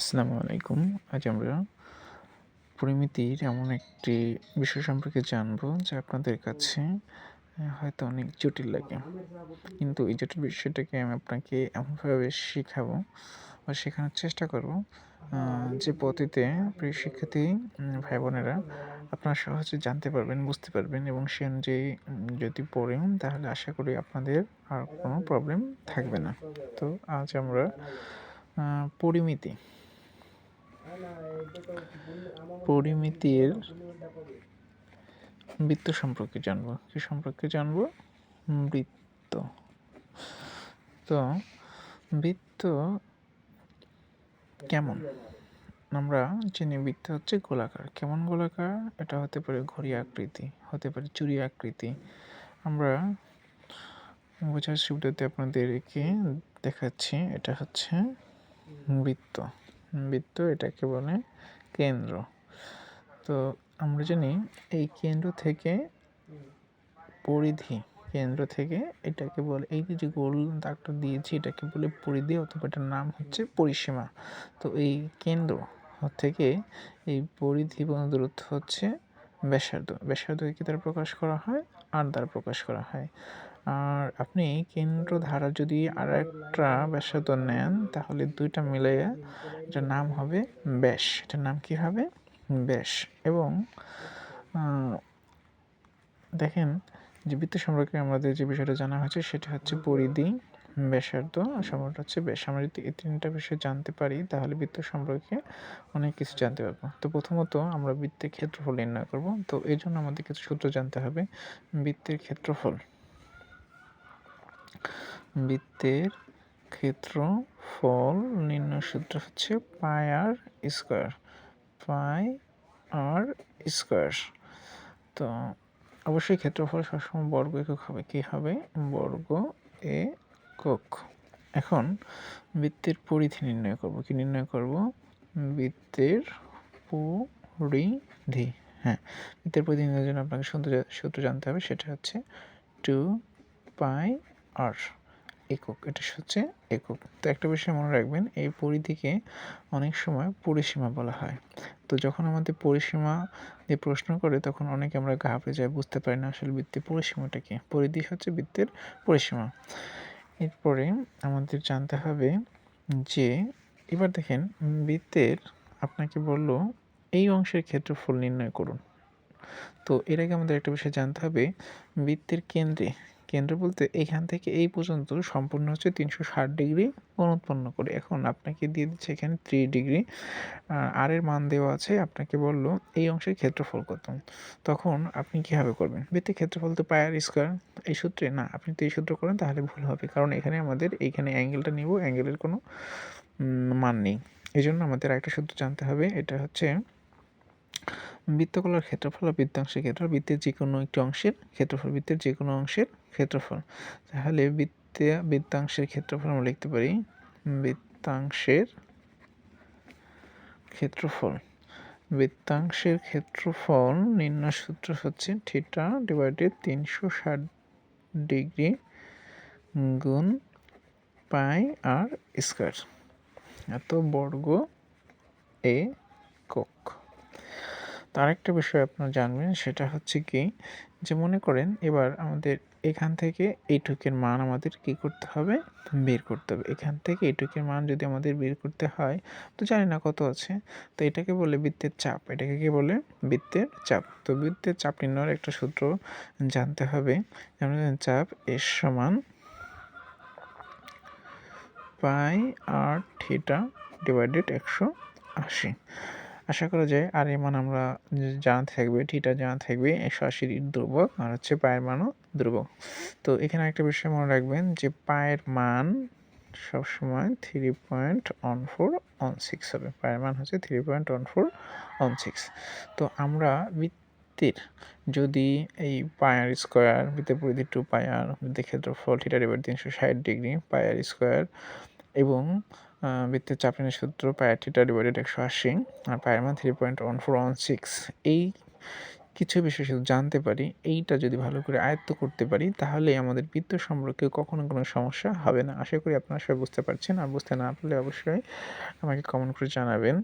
আসসালামু আলাইকুম। আজ আমরা পরিমিতির এমন একটি বিষয় সম্পর্কে জানব যা আপনাদের কাছে হয়তো অনেক জটিল লাগে। কিন্তু এই জটিল বিষয়টাকে আমি আপনাকে এমনভাবে শেখাবো বা শেখানোর চেষ্টা করব যে পদ্ধতিতে প্রিয় শিক্ষার্থী ভাই বোনেরা আপনারা সহজে জানতে পারবেন, বুঝতে পারবেন এবং সে অনুযায়ী যদি পড়েন তাহলে আশা করি আপনাদের আর কোনো প্রবলেম থাকবে না। তো আজ আমরা পরিমিতি পরিমিতির বৃত্ত সম্পর্কে জানব। কি সম্পর্কে জানব? বৃত্ত। তো, বৃত্ত কেমন? আমরা চিনি বৃত্ত হচ্ছে গোলাকার। কেমন গোলাকার? এটা হতে পারে ঘড়ি আকৃতি, হতে পারে চুরি আকৃতি। আমরা বোঝার সুবিধাতে আপনাদেরকে দেখাচ্ছি, এটা হচ্ছে বৃত্ত। বৃত্ত, এটাকে বলে কেন্দ্র। তো আমরা জানি এই কেন্দ্র থেকে পরিধি, কেন্দ্র থেকে এটাকে বলে, এই যে গোল দাগটা দিয়েছি, এটাকে বলে পরিধি অথবা এটার নাম হচ্ছে পরিসীমা। তো এই কেন্দ্র থেকে এই পরিধি দূরত্ব হচ্ছে ব্যাসার্ধ। ব্যাসার্ধকে দ্বারা প্রকাশ করা হয়? আর দ্বারা প্রকাশ করা হয়। আর আপনি কেন্দ্র ধারা যদি আর একটা ব্যাসার্ধ নেন, তাহলে দুইটা মিলে এটার নাম হবে ব্যাস। এটার নাম কি হবে? ব্যাস। এবং দেখেন যে বৃত্ত সম্পর্কে আমাদের যে বিষয়টা জানা হয়েছে, সেটা হচ্ছে পরিধি, ব্যাসার্ধ সম্পর্কটা হচ্ছে ব্যাস। আমরা যদি এই তিনটা বিষয় জানতে পারি, তাহলে বৃত্ত সম্পর্কে অনেক কিছু জানতে পারব। তো প্রথমত আমরা বৃত্তের ক্ষেত্রফল নির্ণয় করব। তো এই জন্য আমাদের কিছু সূত্র জানতে হবে। বৃত্তের ক্ষেত্রফল। বৃত্তের ক্ষেত্রফল নির্ণয় সূত্র হচ্ছে পাই আর স্কোয়ার, পাই আর স্কোয়ার। তো অবশ্যই ক্ষেত্রফল সবসময় বর্গ একক হবে। কী হবে? বর্গ এ একক। এখন বৃত্তের পরিধি নির্ণয় করব। কি নির্ণয় করব? বৃত্তের পরিধি। হ্যাঁ বৃত্তের পরিধি নির্ণয়ের জন্য আপনাকে সূত্র সূত্র জানতে হবে। সেটা হচ্ছে টু পাই আর একক, এটা হচ্ছে একক। তো একটা বিষয় মনে রাখবেন, এই পরিধিকে অনেক সময় পরিসীমা বলা হয়। তো যখন আমাদের পরিসীমা দিয়ে প্রশ্ন করে, তখন অনেকে আমরা ঘাবড়ে যাই, বুঝতে পারি না আসলে বৃত্তের পরিসীমাটা কি। পরিধি হচ্ছে বৃত্তের পরিসীমা। এরপরে আমাদের জানতে হবে যে, এবার দেখেন, বৃত্তের আপনাকে বলল, এই অংশের ক্ষেত্রফল নির্ণয় করুন। তো এর আগে আমাদের একটা বিষয় জানতে হবে, বৃত্তের কেন্দ্রে কেন্দ্র বলতে এখান থেকে এই পর্যন্ত সম্পূর্ণ হচ্ছে তিনশো ষাট ডিগ্রি কোণ উৎপন্ন করে। এখন আপনাকে দিয়ে দিচ্ছে এখানে থ্রি ডিগ্রি। আর এর মান দেওয়া আছে, আপনাকে বলল এই অংশের ক্ষেত্রফল কত? তখন আপনি কীভাবে করবেন? বৃত্তের ক্ষেত্রফল তো পায়ার স্কোয়ার এই সূত্রে? না, আপনি তো এই সূত্র করেন, তাহলে ভুল হবে। কারণ এখানে আমাদের এইখানে অ্যাঙ্গেলটা নিব অ্যাঙ্গেলের কোনো মান নেই। এই জন্য আমাদের একটা সূত্র জানতে হবে, এটা হচ্ছে বৃত্তকলার ক্ষেত্রফল ও বৃত্তাংশের ক্ষেত্রফল বৃত্তের যে কোনো একটি অংশের ক্ষেত্রফল বৃত্তের যে কোনো অংশের ক্ষেত্রফল। তাহলে বৃত্তে, বৃত্তাংশের ক্ষেত্রফল আমরা লিখতে পারি বৃত্তাংশের ক্ষেত্রফল। বৃত্তাংশের ক্ষেত্রফল নির্ণয় সূত্র হচ্ছে থিটা ডিভাইডেড তিনশো ষাট ডিগ্রি গুণ পাই আর স্কোয়ার। এত বর্গ এ কক তার একটা বিষয় আপনারা জানবেন, সেটা হচ্ছে কি যে মনে করেন এবার আমাদের এখান থেকে এইটুকের মান আমাদের কি করতে হবে? বের করতে হবে। এখান থেকে এইটুকের মান যদি আমাদের বের করতে হয়, তো জানি না কত আছে। তো এটাকে বলে বৃত্তের চাপ। এটাকে কি বলে? বৃত্তের চাপ। তো বৃত্তের চাপ নির্ণয়ের একটা সূত্র জানতে হবে। যেমন চাপ এর সমান পাই আর থিটা ডিভাইডেড একশো আশি। আশা করা যায় আর এর মান আমরা জানা থাকবে, ঠিটা জানা থাকবে একশো আশির ধ্রুবক আর হচ্ছে পায়ের মানও ধ্রুবক। তো এখানে একটা বিষয় মনে রাখবেন যে পায়ের মান সবসময় three point one four one six হবে। পায়ের মান হচ্ছে three point one four one six তো আমরা বৃত্তির যদি এই পায়ার স্কোয়ার বৃত্তের পরিধি টু পায়ার বৃত্তের ক্ষেত্রফল থিটা ডিভাইড তিনশো ষাট ডিগ্রি পায়ার স্কোয়ার এবং বৃত্তের চাপের সূত্র পায়ের থিটা ডিভাইডেড একশো আশি আর পায়ের মান three point one four one six এই কিছু বিষয় শুধু জানতে পারি, এইটা যদি ভালো করে আয়ত্ত করতে পারি, তাহলে আমাদের বৃত্ত সম্পর্কে কখনো কোনো সমস্যা হবে না। আশা করি আপনারা সবাই বুঝতে পারছেন। আর বুঝতে না পারলে অবশ্যই আমাকে কমেন্ট করে জানাবেন।